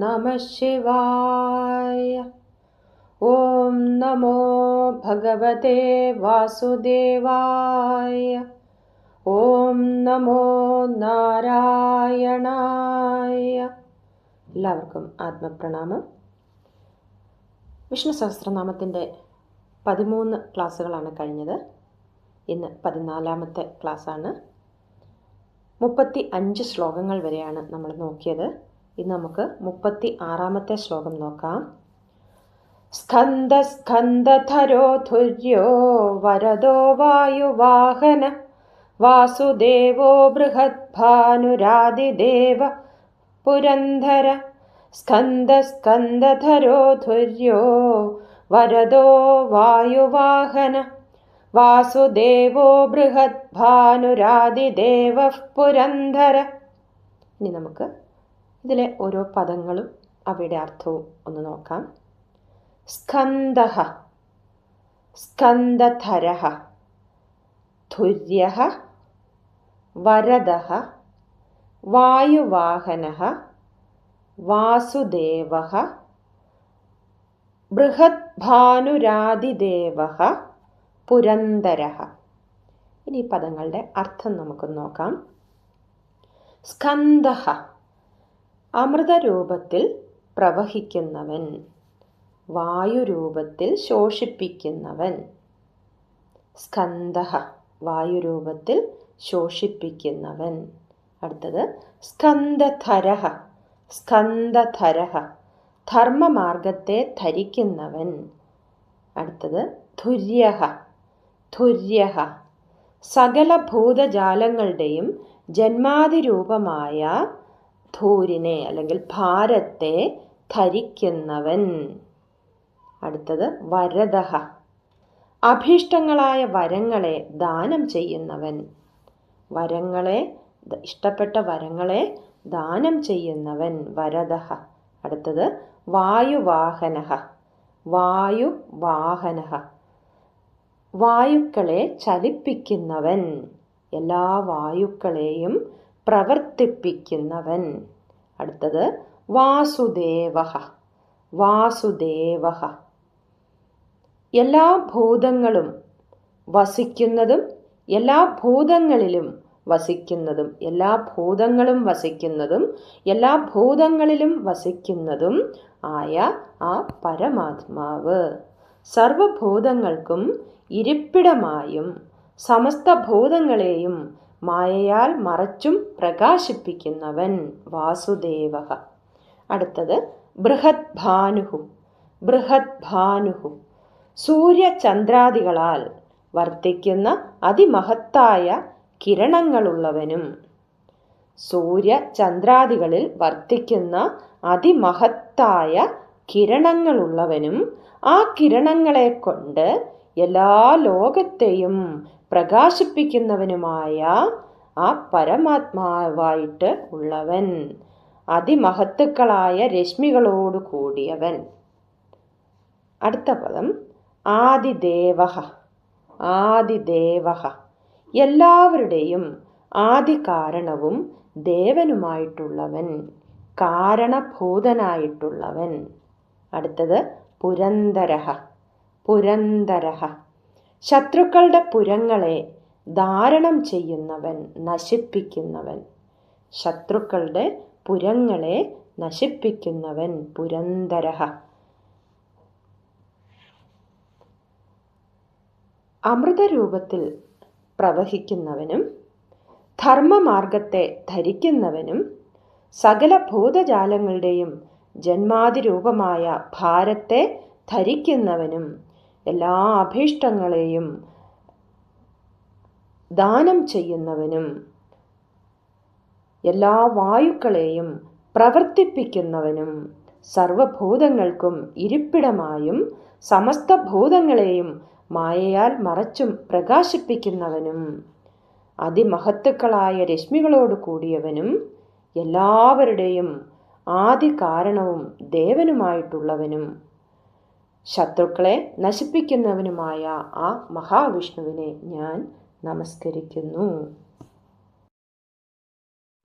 നമ ശിവായ ഓം നമോ ഭഗവതേ വാസുദേവായ ഓം നമോ നാരായണായ എല്ലാവർക്കും ആത്മപ്രണാമം. വിഷ്ണു സഹസ്രനാമത്തിന്റെ പതിമൂന്ന് ക്ലാസ്സുകളാണ് കഴിഞ്ഞത്. ഇന്ന് പതിനാലാമത്തെ ക്ലാസ്സാണ്. മുപ്പത്തി അഞ്ച് ശ്ലോകങ്ങൾ വരെയാണ് നമ്മൾ നോക്കിയത്. ഇന്ന് നമുക്ക് മുപ്പത്തി ആറാമത്തെ ശ്ലോകം നോക്കാം. സ്കന്ദ സ്കന്ദധരോ ധുര്യോ വരദോ വായുവാഹന വാസുദേവോ ബൃഹദ്ഭാനുരാതിദേവ പുരന്ധര സ്കന്ദ സ്കന്ദധരോ ധുര്യോ വരദോ വായുവാഹന വാസുദേവോ ബൃഹദ്ഭാനുരാതിദേവ പുരന്ധര ഇനി നമുക്ക് ഇതിലെ ഓരോ പദങ്ങളും അവയുടെ അർത്ഥവും ഒന്ന് നോക്കാം. സ്കന്ദ സ്കന്ധര ധുര്യ വരദ വായുവാഹന വാസുദേവ ബൃഹദ്ഭാനുരാതിദേവ പുരന്തര ഇനി പദങ്ങളുടെ അർത്ഥം നമുക്ക് നോക്കാം. സ്കന്ദ അമൃതരൂപത്തിൽ പ്രവഹിക്കുന്നവൻ. വായുരൂപത്തിൽ ശോഷിപ്പിക്കുന്നവൻ. സ്കന്ദ വായുരൂപത്തിൽ ശോഷിപ്പിക്കുന്നവൻ. അടുത്തത് സ്കന്ധരഹ സ്കന്ധരഹ ധർമ്മമാർഗത്തെ ധരിക്കുന്നവൻ. അടുത്തത് ധുര്യ ധുര്യ സകല ഭൂതജാലങ്ങളുടെയും ജന്മാതിരൂപമായ ധൂരിനെ അല്ലെങ്കിൽ ഭാരത്തെ ധരിക്കുന്നവൻ. അടുത്തത് വരദ അഭീഷ്ടങ്ങളായ വരങ്ങളെ ദാനം ചെയ്യുന്നവൻ. വരങ്ങളെ ഇഷ്ടപ്പെട്ട വരങ്ങളെ ദാനം ചെയ്യുന്നവൻ വരദ അടുത്തത് വായുവാഹന വായുവാഹന വായുക്കളെ ചലിപ്പിക്കുന്നവൻ. എല്ലാ വായുക്കളെയും പ്രവർത്തിപ്പിക്കുന്നവൻ. അടുത്തത് വാസുദേവ വാസുദേവ എല്ലാ ഭൂതങ്ങളും വസിക്കുന്നതും എല്ലാ ഭൂതങ്ങളിലും വസിക്കുന്നതും എല്ലാ ഭൂതങ്ങളും വസിക്കുന്നതും എല്ലാ ഭൂതങ്ങളിലും വസിക്കുന്നതും ആയ ആ പരമാത്മാവ്. സർവഭൂതങ്ങൾക്കും ഇരിപ്പിടമായും സമസ്ത ഭൂതങ്ങളെയും മായയാൽ മറച്ചും പ്രകാശിപ്പിക്കുന്നവൻ വാസുദേവ അടുത്തത് ബൃഹത് ഭാനുഹു ബൃഹത് ഭാനുഹു സൂര്യചന്ദ്രാദികളാൽ വർത്തിക്കുന്ന അതിമഹത്തായ കിരണങ്ങളുള്ളവനും സൂര്യചന്ദ്രാദികളിൽ വർത്തിക്കുന്ന അതിമഹത്തായ കിരണങ്ങളുള്ളവനും ആ കിരണങ്ങളെ കൊണ്ട് എല്ലാ ലോകത്തെയും പ്രകാശിപ്പിക്കുന്നവനുമായ ആ പരമാത്മാവായിട്ട് ഉള്ളവൻ അതിമഹത്തുക്കളായ രശ്മികളോട് കൂടിയവൻ. അടുത്ത പദം ആദിദേവ ആദിദേവ എല്ലാവരുടെയും ആദി കാരണവും ദേവനുമായിട്ടുള്ളവൻ കാരണഭൂതനായിട്ടുള്ളവൻ. അടുത്തത് പുരന്തര പുരന്തര ശത്രുക്കളുടെ പുരങ്ങളെ ധാരണം ചെയ്യുന്നവൻ നശിപ്പിക്കുന്നവൻ. ശത്രുക്കളുടെ പുരങ്ങളെ നശിപ്പിക്കുന്നവൻ പുരന്തര അമൃതരൂപത്തിൽ പ്രവഹിക്കുന്നവനും ധർമ്മമാർഗത്തെ ധരിക്കുന്നവനും സകല ഭൂതജാലങ്ങളുടെയും ജന്മാതിരൂപമായ ഭാരത്തെ ധരിക്കുന്നവനും എല്ലാ അഭീഷ്ടങ്ങളെയും ദാനം ചെയ്യുന്നവനും എല്ലാ വായുക്കളെയും പ്രവർത്തിപ്പിക്കുന്നവനും സർവഭൂതങ്ങൾക്കും ഇരിപ്പിടമായും സമസ്ത ഭൂതങ്ങളെയും മായയാൽ മറച്ചും പ്രകാശിപ്പിക്കുന്നവനും അതിമഹത്തുക്കളായ രശ്മികളോട് കൂടിയവനും എല്ലാവരുടെയും ആദി കാരണവും ദേവനുമായിട്ടുള്ളവനും. ശത്രുക്കളെ നശിപ്പിക്കുന്നവനുമായ ആ മഹാവിഷ്ണുവിനെ ഞാൻ നമസ്കരിക്കുന്നു.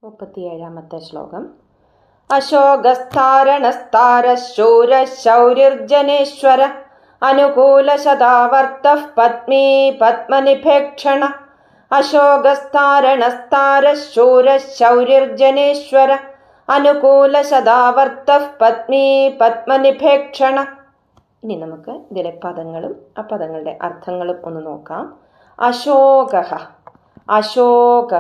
മുപ്പത്തിയേഴാമത്തെ ശ്ലോകം. അശോകസ്ഥാരണസ്താരശൂരശൗര്യർജനേശ്വര അനുകൂലശതാവർത്തഃ പത്മീ പത്മനിഭേക്ഷണ അശോകസ്ഥാരണസ്താരശൂരശൗര്യർജനേശ്വര അനുകൂലശതാവർത്തഃ പത്മീ പത്മനിഭേക്ഷണ ഇനി നമുക്ക് ഇതിലെ പദങ്ങളും ആ പദങ്ങളുടെ അർത്ഥങ്ങളും ഒന്ന് നോക്കാം. അശോക അശോക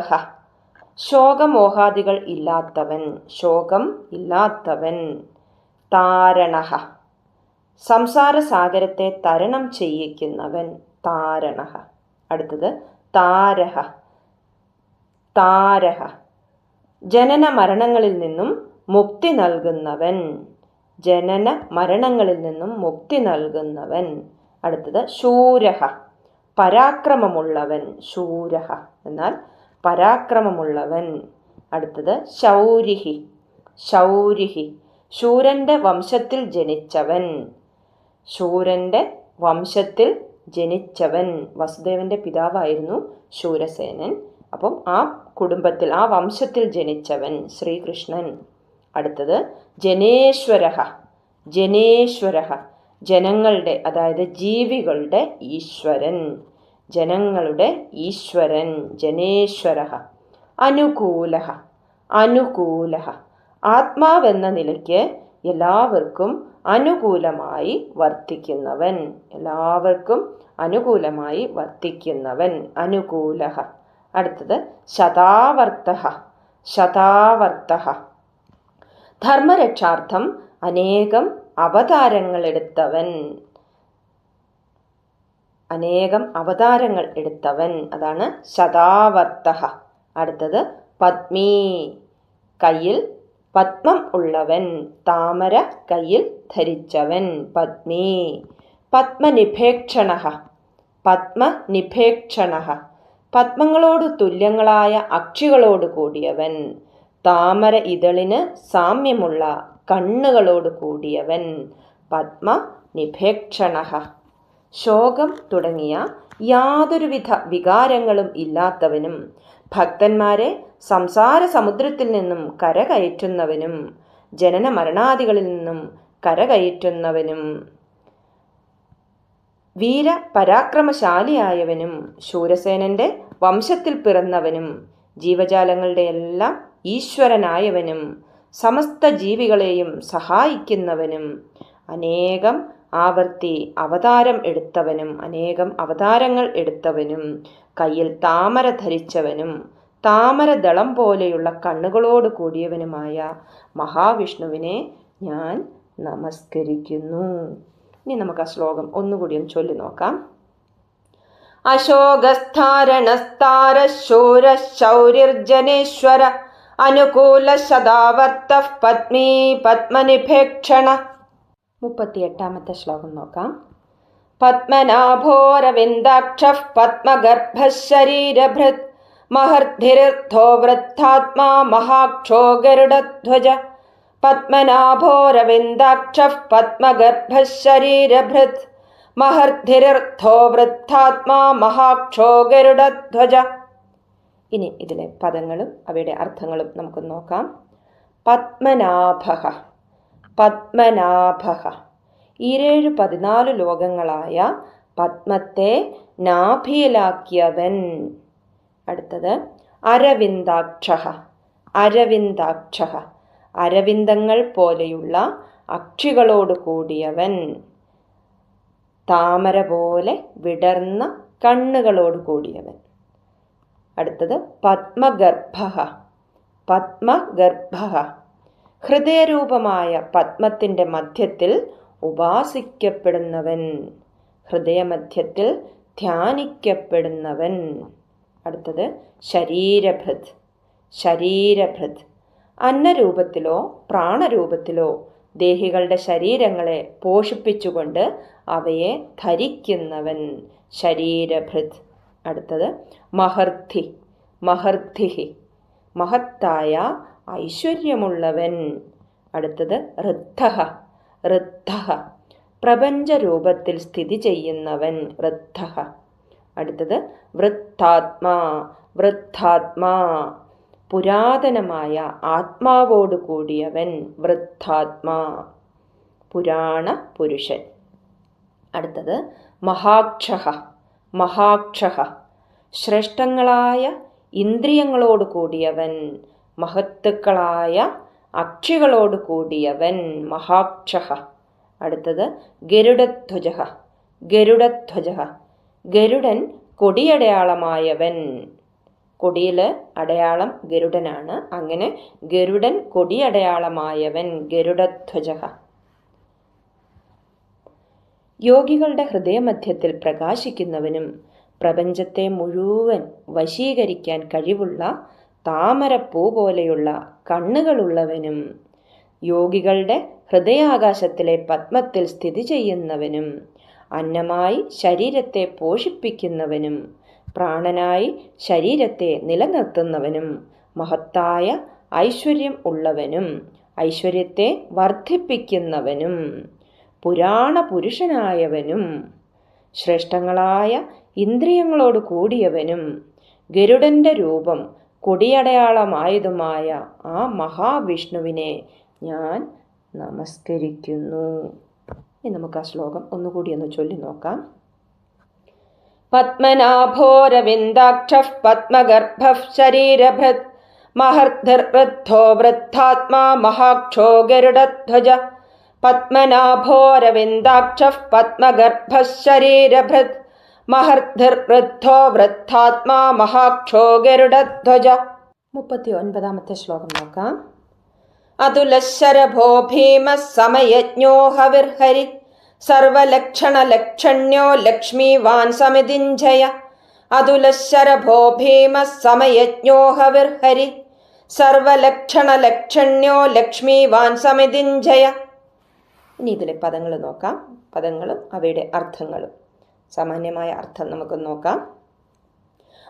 ശോകമോഹാദികൾ ഇല്ലാത്തവൻ ശോകം ഇല്ലാത്തവൻ. താരണ സംസാര സാഗരത്തെ തരണം ചെയ്യിക്കുന്നവൻ. താരണ അടുത്തത് താരഹ താരഹ. ജനന മരണങ്ങളിൽ നിന്നും മുക്തി നൽകുന്നവൻ. ജനന മരണങ്ങളിൽ നിന്നും മുക്തി നൽകുന്നവൻ. അടുത്തത് ശൂരഹ. പരാക്രമമുള്ളവൻ ശൂരഹ. എന്നാൽ പരാക്രമമുള്ളവൻ. അടുത്തത് ശൗരിഹി. ശൗരിഹി. ശൂരന്റെ വംശത്തിൽ ജനിച്ചവൻ. ശൂരന്റെ വംശത്തിൽ ജനിച്ചവൻ. വസുദേവന്റെ പിതാവായിരുന്നു ശൂരസേനൻ. അപ്പം ആ കുടുംബത്തിൽ ആ വംശത്തിൽ ജനിച്ചവൻ ശ്രീകൃഷ്ണൻ. അടുത്തത് ജനേശ്വര ജനേശ്വര ജനങ്ങളുടെ അതായത് ജീവികളുടെ ഈശ്വരൻ ജനങ്ങളുടെ ഈശ്വരൻ ജനേശ്വര അനുകൂല അനുകൂല ആത്മാവെന്ന നിലയ്ക്ക് എല്ലാവർക്കും അനുകൂലമായി വർത്തിക്കുന്നവൻ എല്ലാവർക്കും അനുകൂലമായി വർത്തിക്കുന്നവൻ അനുകൂല അടുത്തത് ശതാവർത്ത ശതാവർത്ത ധർമ്മരക്ഷാർത്ഥം അനേകം അവതാരങ്ങൾ എടുത്തവൻ അനേകം അവതാരങ്ങൾ എടുത്തവൻ. അതാണ് ശതാവർത്ത അടുത്തത് പത്മീ. കയ്യിൽ പത്മം ഉള്ളവൻ. താമര കയ്യിൽ ധരിച്ചവൻ. പത്മീ. പത്മനിഭേക്ഷണ പത്മനിഭേക്ഷണ പത്മങ്ങളോട് തുല്യങ്ങളായ അക്ഷികളോട് കൂടിയവൻ. താമര ഇതളിന് സാമ്യമുള്ള കണ്ണുകളോട് കൂടിയവൻ പത്മ നിഭേക്ഷണ ശോകം തുടങ്ങിയ യാതൊരുവിധ വികാരങ്ങളും ഇല്ലാത്തവനും ഭക്തന്മാരെ സംസാര സമുദ്രത്തിൽ നിന്നും കരകയറ്റുന്നവനും ജനന മരണാദികളിൽ നിന്നും കരകയറ്റുന്നവനും വീര പരാക്രമശാലിയായവനും ശൂരസേനന്റെ വംശത്തിൽ പിറന്നവനും ജീവജാലങ്ങളുടെ എല്ലാം ഈശ്വരനായവനും സമസ്ത ജീവികളെയും സഹായിക്കുന്നവനും. അനേകം ആവർത്തി അവതാരം എടുത്തവനും അനേകം അവതാരങ്ങൾ എടുത്തവനും കയ്യിൽ താമര ധരിച്ചവനും താമരദളം പോലെയുള്ള കണ്ണുകളോട് കൂടിയവനുമായ മഹാവിഷ്ണുവിനെ ഞാൻ നമസ്കരിക്കുന്നു. ഇനി നമുക്ക് ആ ശ്ലോകം ഒന്നുകൂടി ഒന്ന് ചൊല്ലി നോക്കാം. അശോകസ്ഥാരണസ്താരശൂരശൗര്യർജനേശ്വര അനുകൂല ശതാവർത്ത പത്മീ പത്മനിഭേക്ഷണ മുപ്പത്തിയെട്ടാമത്തെ ശ്ലോകം നോക്കാം പത്മനാഭോരവിന്ദാക്ഷ പത്മഗർഭശരീരഭൃത് മഹർധിരർത്ഥോ വൃദ്ധാത്മാ മഹാക്ഷോ ഗരുഡധ്വജ പത്മനാഭോരവിന്ദാക്ഷ പത്മഗർഭശരീരഭൃത് മഹർധിരർത്ഥോ വൃദ്ധാത്മാ മഹാക്ഷോ ഗരുഡധ്വജ ഇനി ഇതിലെ പദങ്ങളും അവയുടെ അർത്ഥങ്ങളും നമുക്ക് നോക്കാം. പത്മനാഭ പത്മനാഭ ഈരേഴ് പതിനാല് ലോകങ്ങളായ പത്മത്തെ നാഭിയിലാക്കിയവൻ. അടുത്തത് അരവിന്ദാക്ഷ അരവിന്ദാക്ഷ അരവിന്ദങ്ങൾ പോലെയുള്ള അക്ഷികളോട് കൂടിയവൻ. താമര പോലെ വിടർന്ന കണ്ണുകളോട് കൂടിയവൻ. അടുത്തത് പത്മഗർഭ. പത്മഗർഭ. ഹൃദയരൂപമായ പത്മത്തിന്റെ മധ്യത്തിൽ ഉപാസിക്കപ്പെടുന്നവൻ. ഹൃദയമധ്യത്തിൽ ധ്യാനിക്കപ്പെടുന്നവൻ. അടുത്തത് ശരീരഭൃത് ശരീരഭൃത് അന്നരൂപത്തിലോ പ്രാണരൂപത്തിലോ ദേഹികളുടെ ശരീരങ്ങളെ പോഷിപ്പിച്ചുകൊണ്ട് അവയെ ധരിക്കുന്നവൻ ശരീരഭൃത് അടുത്തത് മഹർദ്ധി മഹർദ്ധിഹി മഹത്തായ ഐശ്വര്യമുള്ളവൻ. അടുത്തത് ഋദ്ധ ഋദ്ധ പ്രപഞ്ചരൂപത്തിൽ സ്ഥിതി ചെയ്യുന്നവൻ ഋദ്ധ അടുത്തത് വൃത്താത്മാ വൃദ്ധാത്മാ പുരാതനമായ ആത്മാവോട് കൂടിയവൻ വൃദ്ധാത്മാ പുരാണ പുരുഷൻ. അടുത്തത് മഹാക്ഷഹ മഹാക്ഷഹ. ശ്രേഷ്ഠങ്ങളായ ഇന്ദ്രിയങ്ങളോട് കൂടിയവൻ മഹത്തുക്കളായ അക്ഷികളോട് കൂടിയവൻ മഹാക്ഷഹ. അടുത്തത് ഗരുഡധ്വജ ഗരുഡധ്വജ ഗരുഡൻ കൊടിയടയാളമായവൻ. കൊടിയിൽ അടയാളം ഗരുഡനാണ്. അങ്ങനെ ഗരുഡൻ കൊടിയടയാളമായവൻ ഗരുഡധ്വജ യോഗികളുടെ ഹൃദയമധ്യത്തിൽ പ്രകാശിക്കുന്നവനും പ്രപഞ്ചത്തെ മുഴുവൻ വശീകരിക്കാൻ കഴിവുള്ള താമരപ്പൂ പോലെയുള്ള കണ്ണുകളുള്ളവനും യോഗികളുടെ ഹൃദയാകാശത്തിലെ പത്മത്തിൽ സ്ഥിതി ചെയ്യുന്നവനും അന്നമായി ശരീരത്തെ പോഷിപ്പിക്കുന്നവനും പ്രാണനായി ശരീരത്തെ നിലനിർത്തുന്നവനും മഹത്തായ ഐശ്വര്യം ഉള്ളവനും ഐശ്വര്യത്തെ വർദ്ധിപ്പിക്കുന്നവനും പുരാണ പുരുഷനായവനും ശ്രേഷ്ഠങ്ങളായ ഇന്ദ്രിയങ്ങളോട് കൂടിയവനും ഗരുഡന്റെ രൂപം കൊടിയടയാളമായതുമായ ആ മഹാവിഷ്ണുവിനെ ഞാൻ നമസ്കരിക്കുന്നു. നമുക്ക് ആ ശ്ലോകം ഒന്നുകൂടി ഒന്ന് ചൊല്ലി നോക്കാം. പത്മനാഭോരവിന്ദാക്ഷ പത്മഗർഭ ശരീരഭൃത് മഹർദ്ധർവൃദ്ധോ വൃദ്ധാത്മാ മഹാക്ഷോ ഗരുഡധ്വജ പത്മനാഭോരവിന്ദാക്ഷ പത്മഗർഭശരീരഭൃത് ശരീരഭൃത് മഹർദ്ധർവൃദ്ധോ വൃദ്ധാത്മാ മഹാക്ഷോ മുപ്പത്തി ഒൻപതാമത്തെ ശ്ലോകം നോക്കാം. അതുലശരഭോ ഭീമ സമയജ്ഞോ ഹവിർഹരി സർവലക്ഷണലക്ഷണ്യോ ലക്ഷ്മീവാൻ സമിതിഞ്ജയ. അതുലശരഭോ ഭീമ സമയജ്ഞോ ഹവിർഹരി സർവലക്ഷണലക്ഷണ്യോ ലക്ഷ്മീവാൻ സമിതിഞ്ജയ. ഇനി ഇതിലെ പദങ്ങൾ നോക്കാം. പദങ്ങളും അവയുടെ അർത്ഥങ്ങളും. സാമാന്യമായ അർത്ഥം നമുക്ക് നോക്കാം.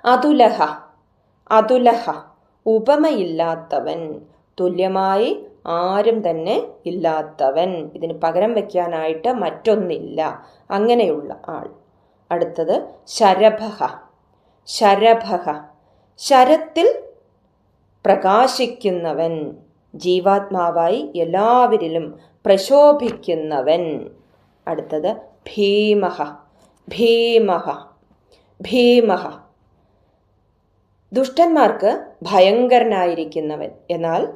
അതുലഹ അതുലഹ ഉപമയില്ലാത്തവൻ തുല്യമായി ആരും തന്നെ ഇല്ലാത്തവൻ. ഇതിന് പകരം വയ്ക്കാനായിട്ട് മറ്റൊന്നില്ല. അങ്ങനെയുള്ള ആൾ. അടുത്തത് ശരഭഹ ശരഭഹ ശരത്തിൽ പ്രകാശിക്കുന്നവൻ. ജീവാത്മാവായി എല്ലാവരിലും പ്രശോഭിക്കുന്നവൻ. അടുത്തത് ഭീമഹ. ഭീമഹ. ഭീമഹ. ദുഷ്ടന്മാർക്ക് ഭയങ്കരനായിരിക്കുന്നവൻ. എന്നാൽ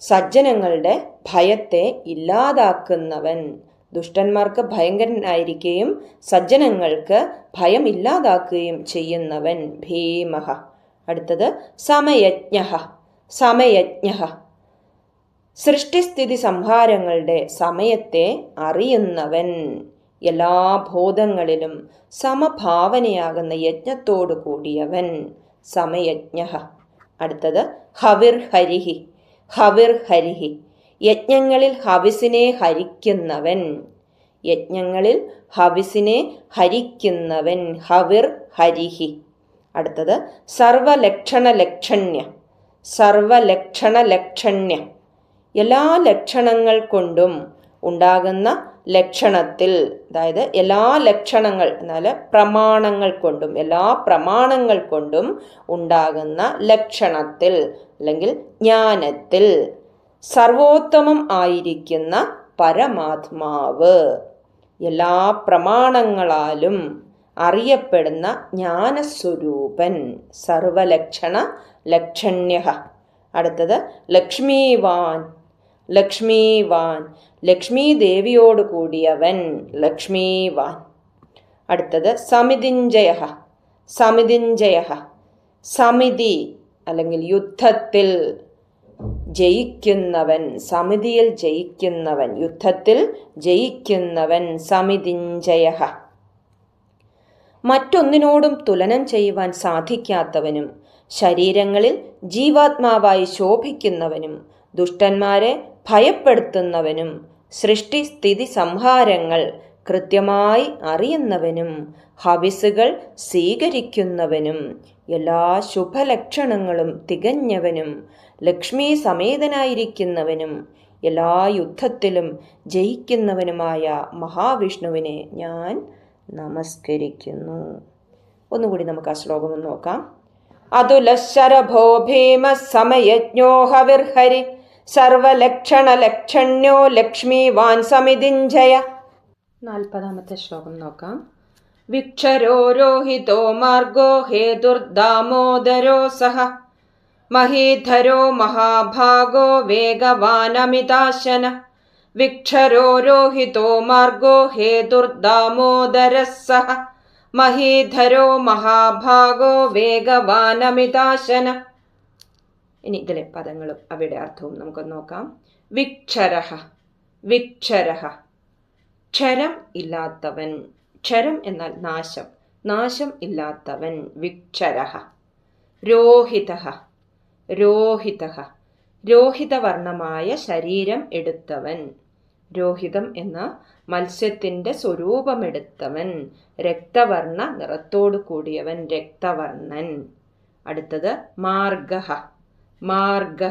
സജ്ജനങ്ങളുടെ ഭയത്തെ ഇല്ലാതാക്കുന്നവൻ. ദുഷ്ടന്മാർക്ക് ഭയങ്കരനായിരിക്കുകയും സജ്ജനങ്ങൾക്ക് ഭയം ഇല്ലാതാക്കുകയും ചെയ്യുന്നവൻ ഭീമഹ. അടുത്തത് സമയജ്ഞ സമയജ്ഞ സൃഷ്ടിസ്ഥിതി സംഹാരങ്ങളുടെ സമയത്തെ അറിയുന്നവൻ. എല്ലാ ഭൂതങ്ങളിലും സമഭാവനയാകുന്ന യജ്ഞത്തോടു കൂടിയവൻ സമയജ്ഞ. അടുത്തത് ഹവിർ ഹരിഹി. ഹവിർ ഹരിഹി. യജ്ഞങ്ങളിൽ ഹവിസിനെ ഹരിക്കുന്നവൻ. യജ്ഞങ്ങളിൽ ഹവിസിനെ ഹരിക്കുന്നവൻ ഹവിർ ഹരിഹി. അടുത്തത് സർവലക്ഷണ ലക്ഷണ്യ സർവലക്ഷണ ലക്ഷണ്യ എല്ലാ ലക്ഷണങ്ങൾ കൊണ്ടും ഉണ്ടാകുന്ന ലക്ഷണത്തിൽ അതായത് എല്ലാ ലക്ഷണങ്ങൾ എന്നാൽ പ്രമാണങ്ങൾ കൊണ്ടും എല്ലാ പ്രമാണങ്ങൾ കൊണ്ടും ഉണ്ടാകുന്ന ലക്ഷണത്തിൽ അല്ലെങ്കിൽ ജ്ഞാനത്തിൽ സർവോത്തമം ആയിരിക്കുന്ന പരമാത്മാവ് എല്ലാ പ്രമാണങ്ങളാലും അറിയപ്പെടുന്ന ജ്ഞാനസ്വരൂപൻ സർവലക്ഷണ ലക്ഷണ്യ അടുത്തത് ലക്ഷ്മീവാൻ ലക്ഷ്മീവാൻ. ലക്ഷ്മീ ദേവിയോട് കൂടിയവൻ ലക്ഷ്മീവാൻ. അടുത്തത് സമിതിഞ്ജയ സമിതിഞ്ജയ സമിതി അല്ലെങ്കിൽ യുദ്ധത്തിൽ ജയിക്കുന്നവൻ സമിതിയിൽ ജയിക്കുന്നവൻ യുദ്ധത്തിൽ ജയിക്കുന്നവൻ സമിതിഞ്ജയ മറ്റൊന്നിനോടും തുലനം ചെയ്യുവാൻ സാധിക്കാത്തവനും ശരീരങ്ങളിൽ ജീവാത്മാവായി ശോഭിക്കുന്നവനും ദുഷ്ടന്മാരെ ഭയപ്പെടുത്തുന്നവനും സൃഷ്ടിസ്ഥിതി സംഹാരങ്ങൾ കൃത്യമായി അറിയുന്നവനും ഹവിസുകൾ സ്വീകരിക്കുന്നവനും എല്ലാ ശുഭലക്ഷണങ്ങളും തികഞ്ഞവനും ലക്ഷ്മി സമേതനായിരിക്കുന്നവനും എല്ലാ യുദ്ധത്തിലും ജയിക്കുന്നവനുമായ മഹാവിഷ്ണുവിനെ ഞാൻ നമസ്കരിക്കുന്നു. ഒന്നുകൂടി നമുക്ക് ആ ശ്ലോകം നോക്കാം. അതുലശരഭോ ഭീമ സമയജ്ഞോ ഹവിർഹരി സർവലക്ഷണലക്ഷണ്യോ ലക്ഷ്മീവാൻ സമിതിഞ്ജയ. നാൽപ്പതാമത്തെ ശ്ലോകം നോക്കാം. വിക്ഷരോരോഹിതോ മാർഗോ ഹേതുർദാമോദരോ സഹ. മഹീധരോ മഹാഭാഗോ വേഗവാനമിതാശന. വിക്ഷരോരോഹിതോ മാർഗോ ഹേതുർദാമോദരः സഹ. മഹീധരോ മഹാഭാഗോ വേഗവാനമിതാശന. ഇനി ഇതിലെ പദങ്ങളും അവയുടെ അർത്ഥവും നമുക്കൊന്ന് നോക്കാം. വിക്ഷരഹ വിക്ഷരഹ. ക്ഷരം ഇല്ലാത്തവൻ ക്ഷരം എന്നാൽ നാശം നാശം ഇല്ലാത്തവൻ വിക്ഷരഹ. രോഹിത രോഹിത രോഹിതവർണമായ ശരീരം എടുത്തവൻ രോഹിതം എന്ന മത്സ്യത്തിന്റെ സ്വരൂപമെടുത്തവൻ രക്തവർണ നിറത്തോടു കൂടിയവൻ രക്തവർണൻ. അടുത്തത് മാർഗ മാർഗ.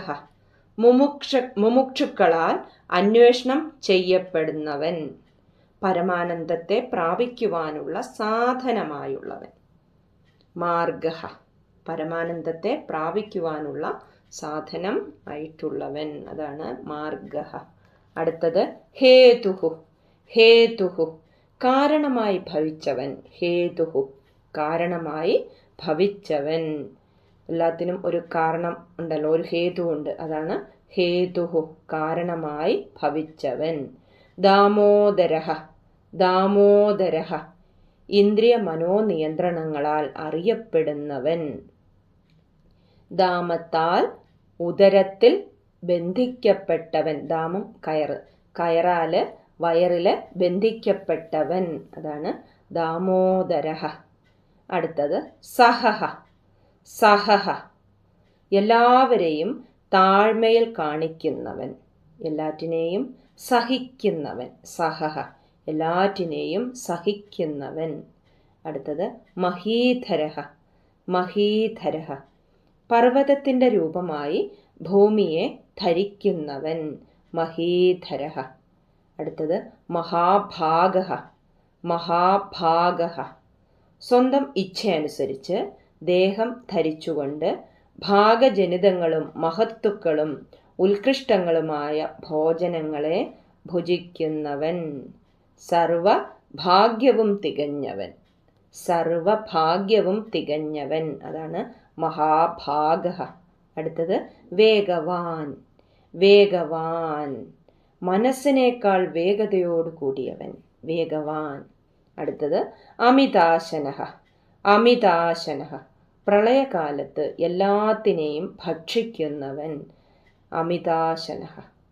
മുമുക്ഷ മുമുക്ഷുക്കളാൽ അന്വേഷണം ചെയ്യപ്പെടുന്നവൻ. പരമാനന്ദത്തെ പ്രാപിക്കുവാനുള്ള സാധനമായുള്ളവൻ. മാർഗ. പരമാനന്ദത്തെ പ്രാപിക്കുവാനുള്ള സാധനം ആയിട്ടുള്ളവൻ. അതാണ് മാർഗ. അടുത്തത് ഹേതുഹു. ഹേതുഹു. കാരണമായി ഭവിച്ചവൻ. ഹേതുഹു. കാരണമായി ഭവിച്ചവൻ. എല്ലാത്തിനും ഒരു കാരണം ഉണ്ടല്ലോ ഒരു ഹേതു ഉണ്ട് അതാണ് ഹേതുഹു കാരണമായി ഭവിച്ചവൻ. ദാമോദരഹ ദാമോദരഹ ഇന്ദ്രിയ മനോനിയന്ത്രണങ്ങളാൽ അറിയപ്പെടുന്നവൻ. ദാമത്താൽ ഉദരത്തിൽ ബന്ധിക്കപ്പെട്ടവൻ ദാമം കയറ്. കയറാൽ വയറിൽ ബന്ധിക്കപ്പെട്ടവൻ. അതാണ് ദാമോദരഹ. അടുത്തത് സഹഹ. സഹഹ. എല്ലാവരെയും താഴ്മയിൽ കാണിക്കുന്നവൻ. എല്ലാറ്റിനെയും സഹിക്കുന്നവൻ. സഹഹ. എല്ലാറ്റിനെയും സഹിക്കുന്നവൻ. അടുത്തത് മഹീധരഹ. മഹീധരഹ. പർവതത്തിന്റെ രൂപമായി ഭൂമിയെ ധരിക്കുന്നവൻ. മഹീധരഹ. അടുത്തത് മഹാഭാഗ മഹാഭാഗ സ്വന്തം ഇച്ഛയനുസരിച്ച് ദേഹം ധരിച്ചുകൊണ്ട് ഭാഗജനിതങ്ങളും മഹത്തുക്കളും ഉത്കൃഷ്ടങ്ങളുമായ ഭോജനങ്ങളെ ഭുജിക്കുന്നവൻ. സർവ ഭാഗ്യവും തികഞ്ഞവൻ. സർവഭാഗ്യവും തികഞ്ഞവൻ. അതാണ് മഹാഭാഗ അടുത്തത് വേഗവാൻ. വേഗവാൻ. മനസ്സിനേക്കാൾ വേഗതയോട് കൂടിയവൻ. വേഗവാൻ. അടുത്തത് അമിതാശനഹ. അമിതാശനഹ. പ്രളയകാലത്ത് എല്ലാത്തിനെയും ഭക്ഷിക്കുന്നവൻ അമിതാശന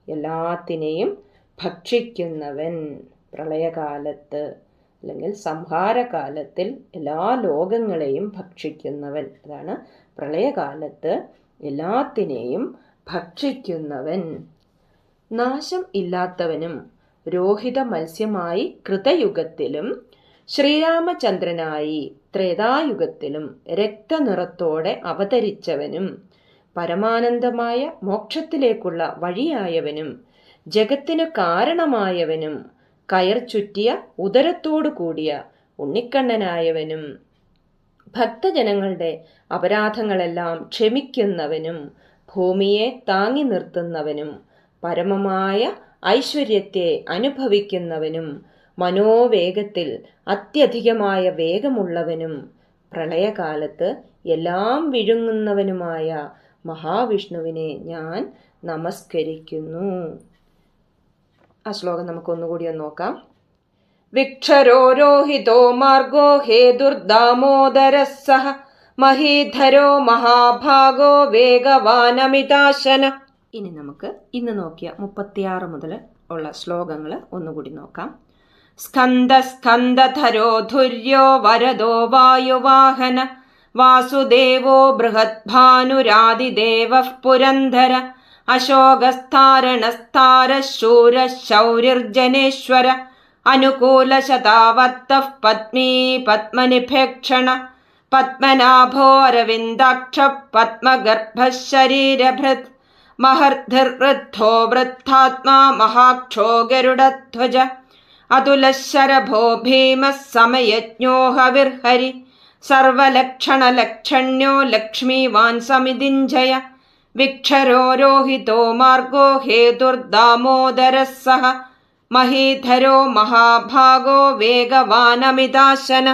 എല്ലാത്തിനെയും ഭക്ഷിക്കുന്നവൻ പ്രളയകാലത്ത് അല്ലെങ്കിൽ സംഹാരകാലത്തിൽ എല്ലാ ലോകങ്ങളെയും ഭക്ഷിക്കുന്നവൻ. അതാണ് പ്രളയകാലത്ത് എല്ലാത്തിനെയും ഭക്ഷിക്കുന്നവൻ. നാശം ഇല്ലാത്തവനും രോഹിത മത്സ്യമായി കൃതയുഗത്തിലും ശ്രീരാമചന്ദ്രനായി ത്രേതായുഗത്തിലും രക്തനിറത്തോടെ അവതരിച്ചവനും പരമാനന്ദമായ മോക്ഷത്തിലേക്കുള്ള വഴിയായവനും ജഗത്തിനു കാരണമായവനും കയർ ചുറ്റിയ ഉദരത്തോടു കൂടിയ ഉണ്ണിക്കണ്ണനായവനും ഭക്തജനങ്ങളുടെ അപരാധങ്ങളെല്ലാം ക്ഷമിക്കുന്നവനും ഭൂമിയെ താങ്ങി നിർത്തുന്നവനും പരമമായ ഐശ്വര്യത്തെ അനുഭവിക്കുന്നവനും മനോവേഗത്തിൽ അത്യധികമായ വേഗമുള്ളവനും പ്രളയകാലത്ത് എല്ലാം വിഴുങ്ങുന്നവനുമായ മഹാവിഷ്ണുവിനെ ഞാൻ നമസ്കരിക്കുന്നു. ആ ശ്ലോകം നമുക്കൊന്നുകൂടി ഒന്ന് നോക്കാം. വിക്ഷരോരോഹിതോ മാർഗോ ഹേതുർദാമോദര സഹ മഹീധരോ മഹാഭാഗോ വേഗവാനമിതാശന. ഇനി നമുക്ക് ഇന്ന് നോക്കിയ മുപ്പത്തിയാറ് മുതൽ ഉള്ള ശ്ലോകങ്ങൾ ഒന്നുകൂടി നോക്കാം. स्कन्दस्कन्दधरो धुर्यो वरदो वायुवाहन। वासुदेवो बृहद्भानुरादिदेवः पुरन्धर शूरः शूरश्शौर्यर्जनेश्वर अनुकूलशतावत्तः पद्मी पद्मनिभेक्षण पद्मनाभोरविन्दाक्षः पद्मगर्भः शरीरभृत् महर्धिर्वृद्धो वृद्धात्मा महाक्षो गरुडध्वज। അതുലശരഭോ ഭീമഃ സമയജ്ഞോ ഹവിർഹരി സർവലക്ഷണലക്ഷണ്യോ ലക്ഷ്മീവാൻ സമിതിഞ്ജയ വിക്ഷരോ രോഹിതോ മാർഗോ ഹേതുർദാമോദരः സഹ മഹീധരോ മഹാഭാഗോ വേഗവാനമിതാശന.